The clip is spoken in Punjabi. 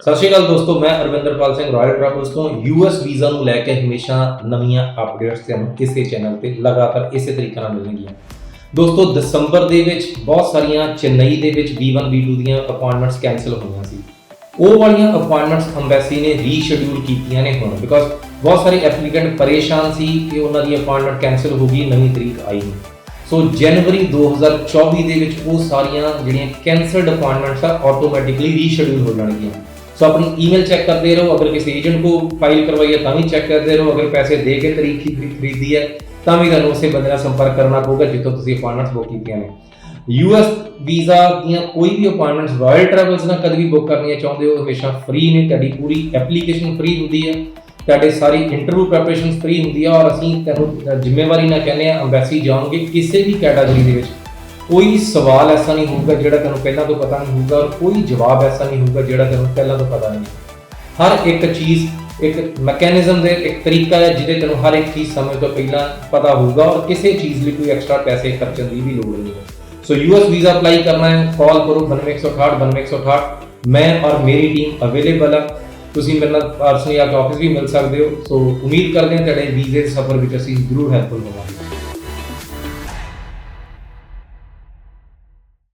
ਸਤਿ ਸ਼੍ਰੀ ਅਕਾਲ ਦੋਸਤੋ, ਮੈਂ ਅਰਵਿੰਦਰਪਾਲ ਸਿੰਘ ਰਾਇਲ ਟਰੈਵਲਸ ਤੋਂ ਯੂਐਸ ਵੀਜ਼ਾ ਨੂੰ ਲੈ ਕੇ ਹਮੇਸ਼ਾ ਨਵੀਆਂ ਅਪਡੇਟਸ ਤੁਹਾਨੂੰ ਇਸੇ ਚੈਨਲ ਤੇ ਲਗਾਤਾਰ ਇਸੇ ਤਰੀਕੇ ਨਾਲ ਮਿਲਣਗੀਆਂ। ਦੋਸਤੋ, ਦਸੰਬਰ ਦੇ ਵਿੱਚ ਬਹੁਤ ਸਾਰੀਆਂ ਚੇਨਈ ਦੇ ਵਿੱਚ B1 B2 ਦੀਆਂ ਅਪਾਇੰਟਮੈਂਟਸ ਕੈਨਸਲ ਹੋਈਆਂ ਸੀ। ਉਹ ਵਾਲੀਆਂ ਅਪਾਇੰਟਮੈਂਟਸ ਅੰਬੈਸੀ ਨੇ ਰੀਸ਼ਡਿਊਲ ਕੀਤੀਆਂ ਨੇ ਹੁਣ ਬਿਕਾਜ਼ ਬਹੁਤ ਸਾਰੇ ਐਪਲੀਕੈਂਟ ਪਰੇਸ਼ਾਨ ਸੀ ਕਿ ਉਹਨਾਂ ਦੀ ਅਪਾਇੰਟਮੈਂਟ ਕੈਨਸਲ ਹੋ ਗਈ, ਨਵੀਂ ਤਰੀਕ ਆਈ ਨਹੀਂ। ਸੋ ਜਨਵਰੀ 2024 ਦੇ ਵਿੱਚ ਉਹ ਸਾਰੀਆਂ ਜਿਹੜੀਆਂ ਕੈਨਸਲਡ ਅਪਾਇੰਟਮੈਂਟਸ ਆ ਆਟੋਮੈਟਿਕਲੀ ਰੀਸ਼ਡਿਊਲ ਹੋ ਜਾਣਗੀਆਂ। ਸੋ ਆਪਣੀ ਈਮੇਲ ਚੈੱਕ ਕਰਦੇ ਰਹੋ, ਅਗਰ ਕਿਸੇ ਏਜੰਟ ਕੋ ਫਾਈਲ ਕਰਵਾਈ ਹੈ ਤਾਂ ਵੀ ਚੈੱਕ ਕਰਦੇ ਰਹੋ, ਅਗਰ ਪੈਸੇ ਦੇ ਕੇ ਤਰੀਕ ਹੀ ਖਰੀਦੀ ਹੈ, ਤਾਂ ਵੀ ਤੁਹਾਨੂੰ ਉਸੇ ਬੰਦੇ ਨਾਲ ਸੰਪਰਕ ਕਰਨਾ ਪਊਗਾ ਜਿੱਥੋਂ ਤੁਸੀਂ ਅਪਾਇੰਟਮੈਂਟਸ ਬੁੱਕ ਕੀਤੀਆਂ ਨੇ। ਯੂਐਸ ਵੀਜ਼ਾ ਦੀਆਂ ਕੋਈ ਵੀ ਅਪਾਇੰਟਮੈਂਟਸ ਰਾਇਲ ਟਰੈਵਲਸ ਨਾਲ ਕਦੇ ਵੀ ਬੁੱਕ ਕਰਨੀਆਂ ਚਾਹੁੰਦੇ ਹੋ, ਹਮੇਸ਼ਾ ਫ੍ਰੀ ਨੇ, ਤੁਹਾਡੀ ਪੂਰੀ ਐਪਲੀਕੇਸ਼ਨ ਫ੍ਰੀ ਹੁੰਦੀ ਹੈ, ਤੁਹਾਡੇ ਸਾਰੀ ਇੰਟਰਵਿਊ ਪ੍ਰੈਪਰੇਸ਼ਨ ਫ੍ਰੀ ਹੁੰਦੀ ਹੈ, ਔਰ ਅਸੀਂ ਤੁਹਾਨੂੰ ਜ਼ਿੰਮੇਵਾਰੀ ਨਾਲ ਕਹਿੰਦੇ ਆ ਅੰਬੈਸੀ ਜਾਓਗੇ ਕਿਸੇ ਵੀ ਕੈਟਾਗਰੀ ਦੇ ਵਿੱਚ। ਕੋਈ ਸਵਾਲ ਐਸਾ ਨਹੀਂ ਹੋਊਗਾ ਜਿਹੜਾ ਤੁਹਾਨੂੰ ਪਹਿਲਾਂ ਤੋਂ ਪਤਾ ਨਹੀਂ ਹੋਊਗਾ ਔਰ ਕੋਈ ਜਵਾਬ ਐਸਾ ਨਹੀਂ ਹੋਊਗਾ ਜਿਹੜਾ ਤੁਹਾਨੂੰ ਪਹਿਲਾਂ ਤੋਂ ਪਤਾ ਨਹੀਂ ਹਰ ਇੱਕ ਚੀਜ਼, ਇੱਕ ਮੈਕੈਨਿਜ਼ਮ ਦੇ ਇੱਕ ਤਰੀਕਾ ਹੈ ਜਿਹਦੇ ਤੁਹਾਨੂੰ ਹਰ ਇੱਕ ਚੀਜ਼ ਸਮਝ ਤੋਂ ਪਹਿਲਾਂ ਪਤਾ ਹੋਊਗਾ ਔਰ ਕਿਸੇ ਚੀਜ਼ ਲਈ ਕੋਈ ਐਕਸਟਰਾ ਪੈਸੇ ਖਰਚਣ ਦੀ ਵੀ ਲੋੜ ਨਹੀਂ ਹੈ। ਸੋ ਯੂਐਸ ਵੀਜ਼ਾ ਅਪਲਾਈ ਕਰਨਾ ਹੈ ਕਾਲ ਕਰੋ 92168 92168 ਮੈਂ ਔਰ ਮੇਰੀ ਟੀਮ ਅਵੇਲੇਬਲ ਹੈ ਤੁਸੀਂ ਮੇਰੇ ਨਾਲ ਪਰਸਨਲੀ ਆ ਕੇ ਆਫਿਸ ਵੀ ਮਿਲ ਸਕਦੇ ਹੋ। ਸੋ ਉਮੀਦ ਕਰਦੇ ਹਾਂ ਤੁਹਾਡੇ ਵੀਜ਼ੇ ਦੇ ਸਫ਼ਰ ਵਿੱਚ ਅਸੀਂ ਜ਼ਰੂਰ ਹੈਲਪਫੁਲ ਹੋਵਾਂਗੇ।